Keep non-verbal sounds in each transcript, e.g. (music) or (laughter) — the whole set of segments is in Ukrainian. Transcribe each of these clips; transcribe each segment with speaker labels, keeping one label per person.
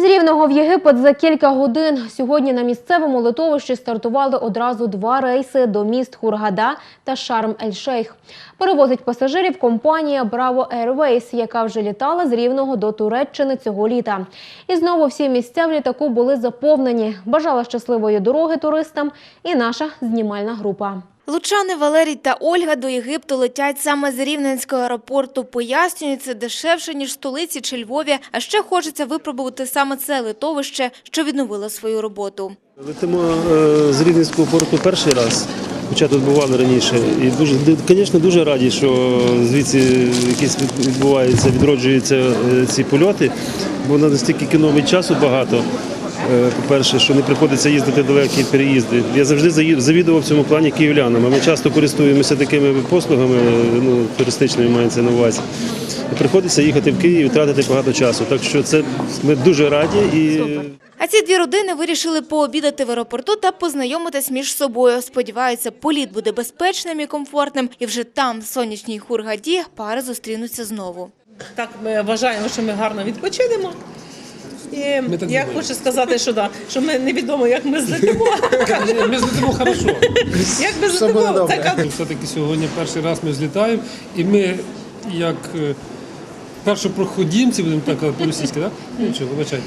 Speaker 1: З Рівного в Єгипет за кілька годин. Сьогодні на місцевому литовищі стартували одразу два рейси до міст Хургада та Шарм-Ель-Шейх. Перевозить пасажирів компанія Bravo Airways, яка вже літала з Рівного до Туреччини цього літа. І знову всі місця в літаку були заповнені. Бажала щасливої дороги туристам і наша знімальна група.
Speaker 2: Лучани Валерій та Ольга до Єгипту летять саме з Рівненського аеропорту. Пояснюють, це дешевше, ніж в столиці чи Львові. А ще хочеться випробувати саме це литовище, що відновило свою роботу.
Speaker 3: Летимо е, з Рівненського порту перший раз, хоча тут бували раніше. І дуже, звісно, дуже раді, що звідси якісь відбуваються, відроджуються е, ці польоти, бо на настільки кіновий часу багато. Е, По-перше, що не приходиться їздити далекі переїзди. Я завжди завідував в цьому плані київлянами. Ми часто користуємося такими послугами, ну, туристичними мається на увазі. Приходиться їхати в Київ і тратити багато часу. Так що це ми дуже раді і.
Speaker 2: А ці дві родини вирішили пообідати в аеропорту та познайомитись між собою. Сподіваються, політ буде безпечним і комфортним. І вже там, в сонячній Хургаді, пари зустрінуться знову.
Speaker 4: Так ми вважаємо, що ми гарно відпочинемо. І я хочу сказати, що да, що ми невідомо, як ми злетимо.
Speaker 5: Ми злетимо хорошо.
Speaker 4: Як ми злетимо, така
Speaker 5: Все-таки сьогодні перший раз ми злітаємо, і ми як е, першопроходімці, будемо так казати по-російськи, так? Ну нічого, вибачайте.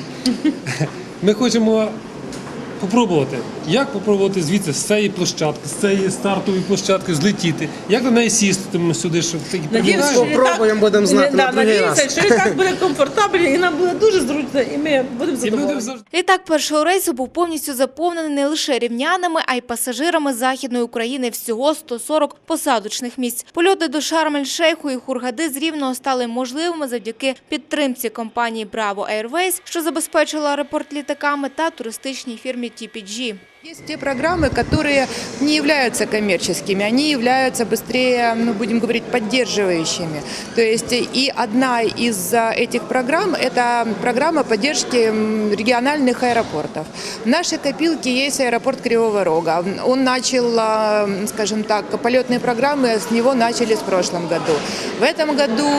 Speaker 5: Ми хочемо попробувати, як попробувати звідси з цієї площадки, з цієї стартової площадки злетіти, як на неї сісти ми сюди, щоб такі
Speaker 4: Надіюсь, що і
Speaker 6: будемо знати на
Speaker 4: да,
Speaker 6: другий
Speaker 4: надіюся,
Speaker 6: раз.
Speaker 4: що і так (laughs) буде комфортабельно, і нам буде дуже зручно, і ми будемо задоволені.
Speaker 2: Літак першого рейсу був повністю заповнений не лише рівнянами, а й пасажирами Західної України. Всього 140 посадочних місць. Польоти до Шарм-Ель-Шейху і Хургади з Рівного стали можливими завдяки підтримці компанії Bravo Airways, що забезпечила аеропорт літаками, та туристичній фірмі TPG.
Speaker 7: Есть те программы, которые не являются коммерческими, они являются быстрее, ну, будем говорить, поддерживающими. То есть и одна из а, этих программ – это программа поддержки региональных аэропортов. В нашей копилке есть аэропорт Кривого Рога. Он начал, а, скажем так, полетные программы с него начали в прошлом году. В этом году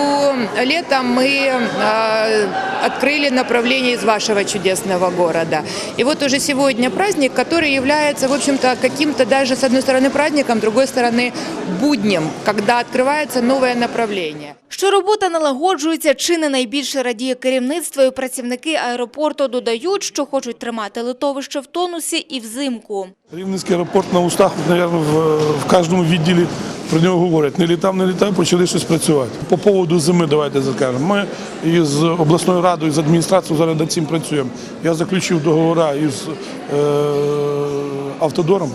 Speaker 7: летом мы а, открыли направление из вашего чудесного города. И вот уже сегодня праздник, который является, в общем-то, каким-то даже, с одной стороны, праздником, с другой стороны, буднем, когда открывается новое направление.
Speaker 2: Що робота налагоджується, чи не найбільше радіє керівництво і працівники аеропорту додають, що хочуть тримати литовище в тонусі і взимку.
Speaker 8: Рівненський аеропорт на устах, мабуть, в, в кожному відділі про нього говорять. Не літав, не літав, почали щось працювати. По поводу зими давайте закажемо. Ми із обласною радою, з адміністрацією зараз над цим працюємо. Я заключив договори із е, автодором.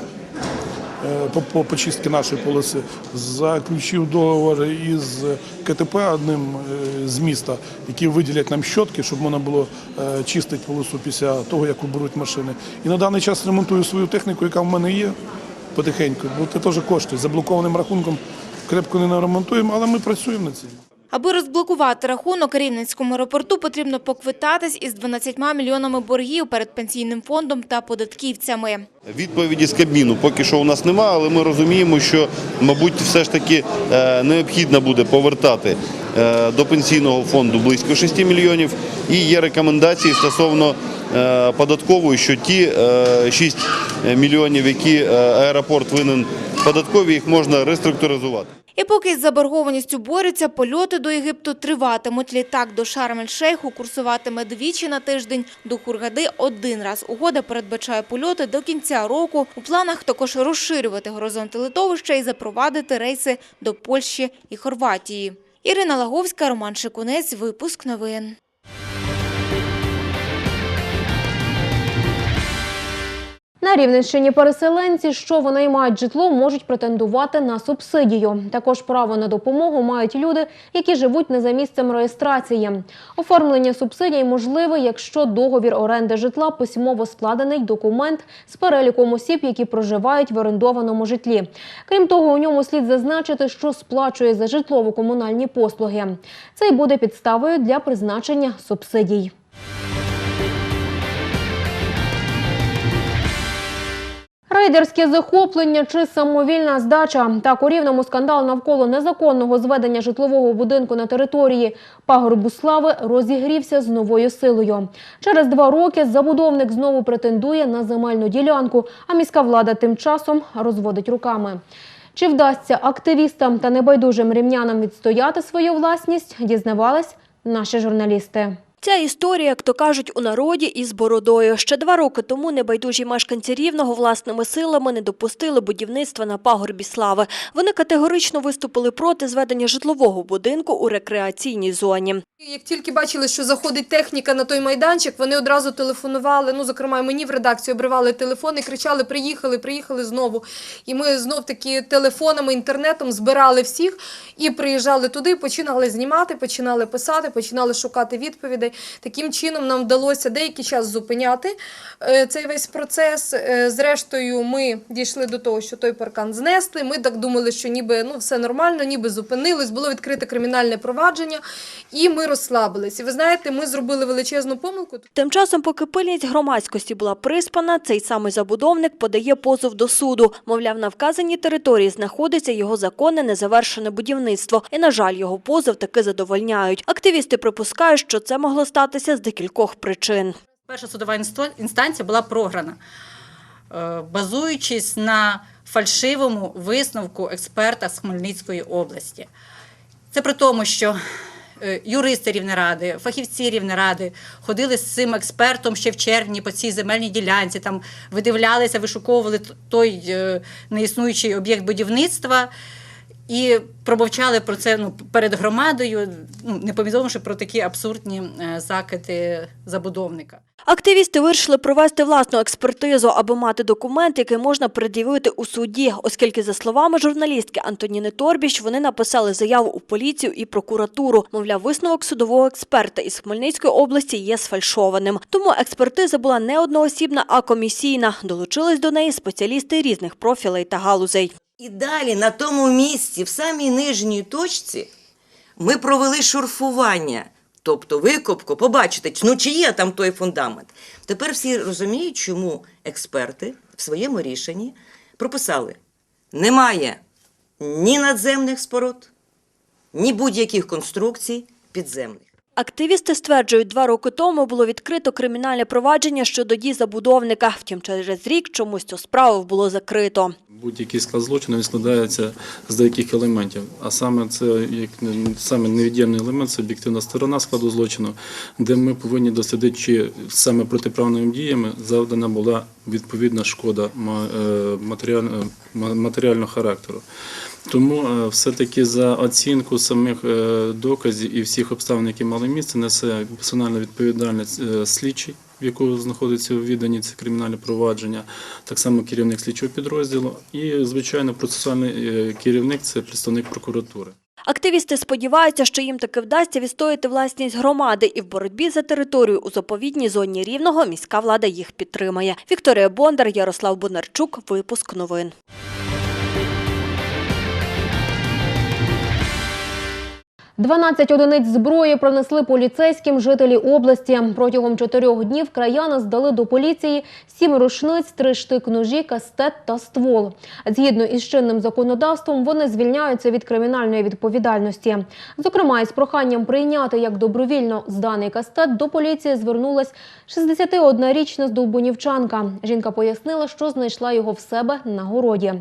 Speaker 8: е, По, по почистці нашої полоси заключив договор із КТП одним е, з міста, які виділять нам щотки, щоб можна було е, чистити полосу після того, як уберуть машини. І на даний час ремонтую свою техніку, яка в мене є потихеньку. Бо це теж коштує. Заблокованим рахунком крепко не ремонтуємо, але ми працюємо над цим.
Speaker 2: Аби розблокувати рахунок Рівненському аеропорту, потрібно поквитатись із 12 мільйонами боргів перед пенсійним фондом та податківцями.
Speaker 9: Відповіді з Кабміну поки що у нас немає, але ми розуміємо, що, мабуть, все ж таки е, необхідно буде повертати е, до пенсійного фонду близько 6 мільйонів. І є рекомендації стосовно е, податкової, що ті е, 6 мільйонів, які е, аеропорт винен податкові, їх можна реструктуризувати.
Speaker 2: І поки з заборгованістю борються, польоти до Єгипту триватимуть. Літак до Шарм-Ель-Шейху курсуватиме двічі на тиждень, до Хургади один раз. Угода передбачає польоти до кінця року. У планах також розширювати горизонти литовища і запровадити рейси до Польщі і Хорватії. Ірина Лаговська, Роман Шикунець, випуск новин.
Speaker 1: На Рівненщині переселенці, що винаймають житло, можуть претендувати на субсидію. Також право на допомогу мають люди, які живуть не за місцем реєстрації. Оформлення субсидій можливе, якщо договір оренди житла письмово складений документ з переліком осіб, які проживають в орендованому житлі. Крім того, у ньому слід зазначити, що сплачує за житлово-комунальні послуги. Це й буде підставою для призначення субсидій. Рейдерське захоплення чи самовільна здача. Так, у Рівному скандал навколо незаконного зведення житлового будинку на території пагорбу слави розігрівся з новою силою. Через два роки забудовник знову претендує на земельну ділянку, а міська влада тим часом розводить руками. Чи вдасться активістам та небайдужим рівнянам відстояти свою власність, дізнавались наші журналісти.
Speaker 6: Ця історія, як то кажуть, у народі із бородою. Ще два роки тому небайдужі мешканці Рівного власними силами не допустили будівництва на пагорбі слави. Вони категорично виступили проти зведення житлового будинку у рекреаційній зоні.
Speaker 10: Як тільки бачили, що заходить техніка на той майданчик, вони одразу телефонували. Ну, зокрема, мені в редакцію обривали телефон і кричали: приїхали, приїхали знову. І ми знов таки телефонами, інтернетом збирали всіх і приїжджали туди, починали знімати, починали писати, починали шукати відповідей. Таким чином нам вдалося деякий час зупиняти е, цей весь процес. Е, Зрештою, ми дійшли до того, що той паркан знесли. Ми так думали, що ніби ну все нормально, ніби зупинилось. Було відкрите кримінальне провадження, і ми розслабились. І ви знаєте, ми зробили величезну помилку.
Speaker 6: Тим часом, поки пильність громадськості була приспана, цей самий забудовник подає позов до суду. Мовляв, на вказаній території знаходиться його законне незавершене будівництво. І, на жаль, його позов таки задовольняють. Активісти припускають, що це могло статися з декількох причин.
Speaker 11: Перша судова інстанція була програна, е, базуючись на фальшивому висновку експерта з Хмельницької області. Це при тому, що е, юристи Рівнеради, фахівці Рівнеради ходили з цим експертом ще в червні по цій земельній ділянці, там видивлялися, вишуковували той е, неіснуючий об'єкт будівництва. І промовчали про це ну, перед громадою, ну, не повідомивши про такі абсурдні е, закиди забудовника.
Speaker 6: Активісти вирішили провести власну експертизу, аби мати документ, який можна пред'явити у суді, оскільки, за словами журналістки Антоніни Торбіч, вони написали заяву у поліцію і прокуратуру. Мовляв, висновок судового експерта із Хмельницької області є сфальшованим. Тому експертиза була не одноосібна, а комісійна. Долучились до неї спеціалісти різних профілей та галузей.
Speaker 12: І далі на тому місці, в самій нижній точці, ми провели шурфування, тобто викопку, побачите, ну чи є там той фундамент. Тепер всі розуміють, чому експерти в своєму рішенні прописали: немає ні надземних споруд, ні будь-яких конструкцій підземних.
Speaker 6: Активісти стверджують, два роки тому було відкрито кримінальне провадження щодо дій забудовника. Втім, через рік чомусь цю справу було закрито.
Speaker 13: Будь-який склад злочину складається з деяких елементів. А саме це як саме невід'ємний елемент це об'єктивна сторона складу злочину, де ми повинні дослідити, чи саме протиправними діями завдана була відповідна шкода е, ма- матеріального характеру. Тому е, все-таки за оцінку самих е, доказів і всіх обставин, які мали місце, несе персональну відповідальність е, слідчий, в якого знаходиться у відданні це кримінальне провадження, так само керівник слідчого підрозділу, і звичайно процесуальний е, керівник це представник прокуратури.
Speaker 6: Активісти сподіваються, що їм таки вдасться відстояти власність громади і в боротьбі за територію у заповідній зоні Рівного міська влада їх підтримає. Вікторія Бондар, Ярослав Бонарчук. Випуск новин.
Speaker 1: 12 одиниць зброї пронесли поліцейським жителі області. Протягом чотирьох днів краяни здали до поліції сім рушниць, три штик ножі, кастет та ствол. Згідно із чинним законодавством, вони звільняються від кримінальної відповідальності. Зокрема, із проханням прийняти як добровільно зданий кастет до поліції звернулась 61-річна здолбунівчанка. Жінка пояснила, що знайшла його в себе на городі.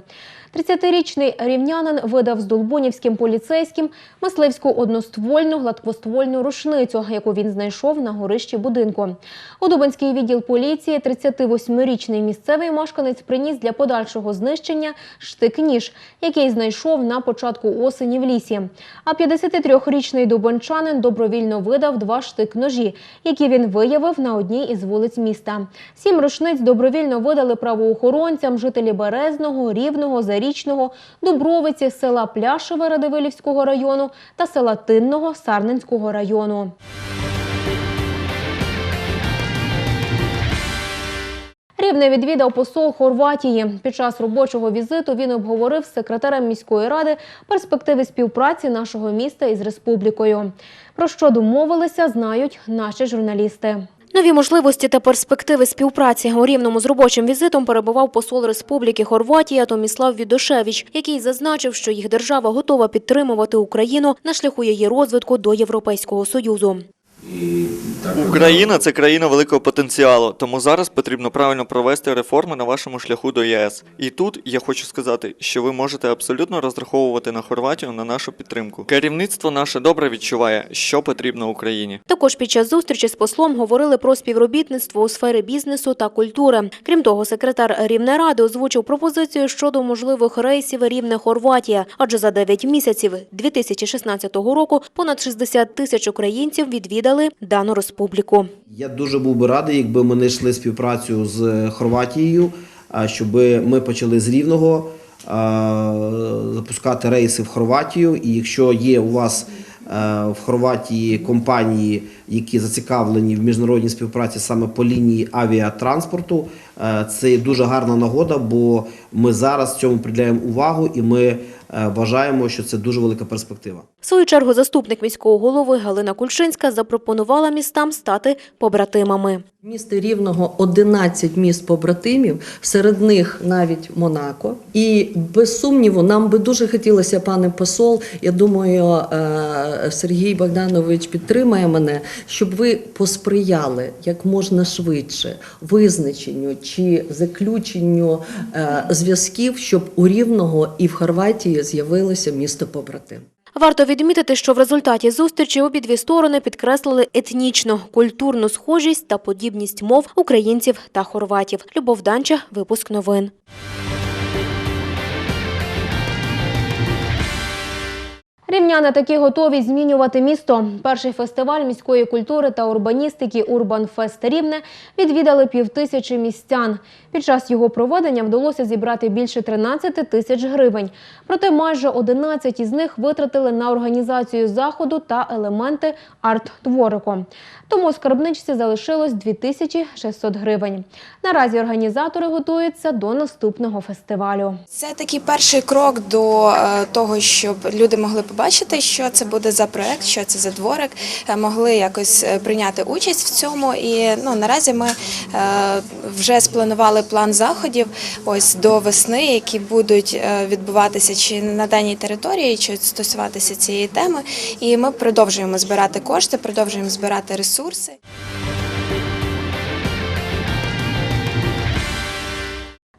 Speaker 1: 30-річний рівнянин видав здолбунівським поліцейським мисливську одноствольну гладкоствольну рушницю, яку він знайшов на горищі будинку. У Дубинський відділ поліції 38-річний місцевий мешканець приніс для подальшого знищення штик-ніж, який знайшов на початку осені в лісі. А 53-річний дубончанин добровільно видав два штик-ножі, які він виявив на одній із вулиць міста. Сім рушниць добровільно видали правоохоронцям жителі Березного, Рівного, Зарічного, Дубровиці, села Пляшеве Радивилівського району та села Тинного Сарненського району. Рівне відвідав посол Хорватії. Під час робочого візиту він обговорив з секретарем міської ради перспективи співпраці нашого міста із республікою. Про що домовилися, знають наші журналісти. Нові можливості та перспективи співпраці у Рівному з робочим візитом перебував посол Республіки Хорватія Томіслав Відошевич, який зазначив, що їх держава готова підтримувати Україну на шляху її розвитку до Європейського Союзу.
Speaker 14: Україна це країна великого потенціалу, тому зараз потрібно правильно провести реформи на вашому шляху до ЄС. І тут я хочу сказати, що ви можете абсолютно розраховувати на Хорватію на нашу підтримку. Керівництво наше добре відчуває, що потрібно Україні.
Speaker 1: Також під час зустрічі з послом говорили про співробітництво у сфері бізнесу та культури. Крім того, секретар Рівнеради озвучив пропозицію щодо можливих рейсів Рівне-Хорватія, адже за 9 місяців 2016 року понад 60 тисяч українців відвідали дану республіку.
Speaker 15: Я дуже був би радий, якби ми знайшли співпрацю з Хорватією, щоб ми почали з рівного запускати рейси в Хорватію. І якщо є у вас е, в Хорватії компанії, які зацікавлені в міжнародній співпраці саме по лінії авіатранспорту, е, це дуже гарна нагода, бо ми зараз цьому приділяємо увагу і ми е, вважаємо, що це дуже велика перспектива.
Speaker 1: В свою чергу заступник міського голови Галина Кульчинська запропонувала містам стати побратимами.
Speaker 16: В Рівного 11 міст побратимів, серед них навіть Монако. І без сумніву, нам би дуже хотілося, пане посол. Я думаю, е, Сергій Богданович підтримає мене, щоб ви посприяли як можна швидше визначенню чи заключенню е, зв'язків, щоб у Рівного і в Хорватії з'явилося місто побратим.
Speaker 1: Варто відмітити, що в результаті зустрічі обидві сторони підкреслили етнічну, культурну схожість та подібність мов українців та хорватів. Любов Данча, випуск новин. Рівняни таки готові змінювати місто. Перший фестиваль міської культури та урбаністики «Урбанфест Рівне» відвідали півтисячі містян. Під час його проведення вдалося зібрати більше 13 тисяч гривень. Проте майже 11 із них витратили на організацію заходу та елементи арт-дворику. Тому скарбничці залишилось 2600 гривень. Наразі організатори готуються до наступного фестивалю.
Speaker 17: Це такий перший крок до е, того, щоб люди могли побачити, що це буде за проект, що це за дворик, е, могли якось е, прийняти участь в цьому. І ну наразі ми е, вже спланували план заходів ось до весни, які будуть відбуватися чи на даній території, чи стосуватися цієї теми. І ми продовжуємо збирати кошти, продовжуємо збирати ресурси.